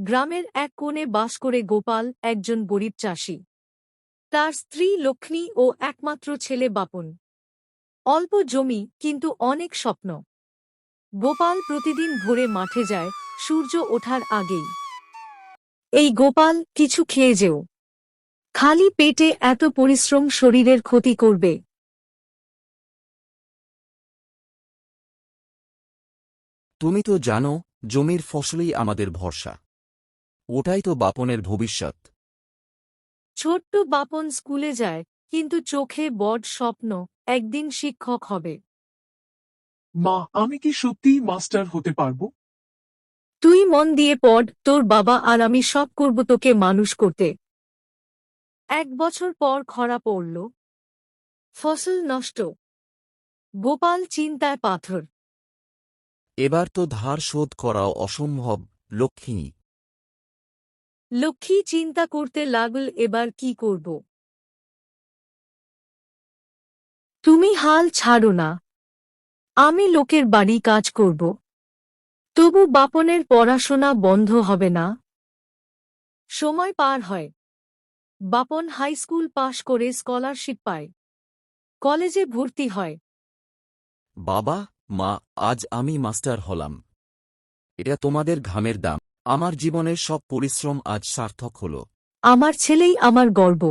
গ্রামের এক কোণে বাস করে গোপাল, একজন গরিব চাষী। তার স্ত্রী লক্ষ্মী ও একমাত্র ছেলে বাপন। অল্প জমি, কিন্তু অনেক স্বপ্ন। গোপাল প্রতিদিন ভোরে মাঠে যায়, সূর্য ওঠার আগেই। এই গোপাল, কিছু খেয়ে যেও। খালি পেটে এত পরিশ্রম শরীরের ক্ষতি করবে। তুমি তো জানো, জমির ফসলই আমাদের ভরসা। ওটাই তো বাপনের ভবিষ্যৎ। ছোট্ট বাপন স্কুলে যায় কিন্তু চোখে বড স্বপ্ন একদিন শিক্ষক হবে। মা আমি কি সত্যিই মাস্টার হতে পারব? তুই মন দিয়ে পড় তোর বাবা আর আমি সব করব তোকে মানুষ করতে। এক বছর পর খরা পড়ল। ফসল নষ্ট। গোপাল চিন্তায় পাথর। এবার তো ধার শোধ করাও অসম্ভব লক্ষ্মী। লক্ষ্মী চিন্তা করতে লাগল, এবার কি করব? তুমি হাল ছাড়ো না। আমি লোকের বাড়ি কাজ করব। তবু বাপনের পড়াশোনা বন্ধ হবে না। সময় পার হয়। বাপন হাই স্কুল পাশ করে স্কলারশিপ পায়। কলেজে ভর্তি হয়। বাবা, মা, আজ আমি মাস্টার হলাম। এটা তোমাদের ঘামের দাম। আমার জীবনের সব পরিশ্রম আজ সার্থক হল। আমার ছেলেই আমার গর্ব।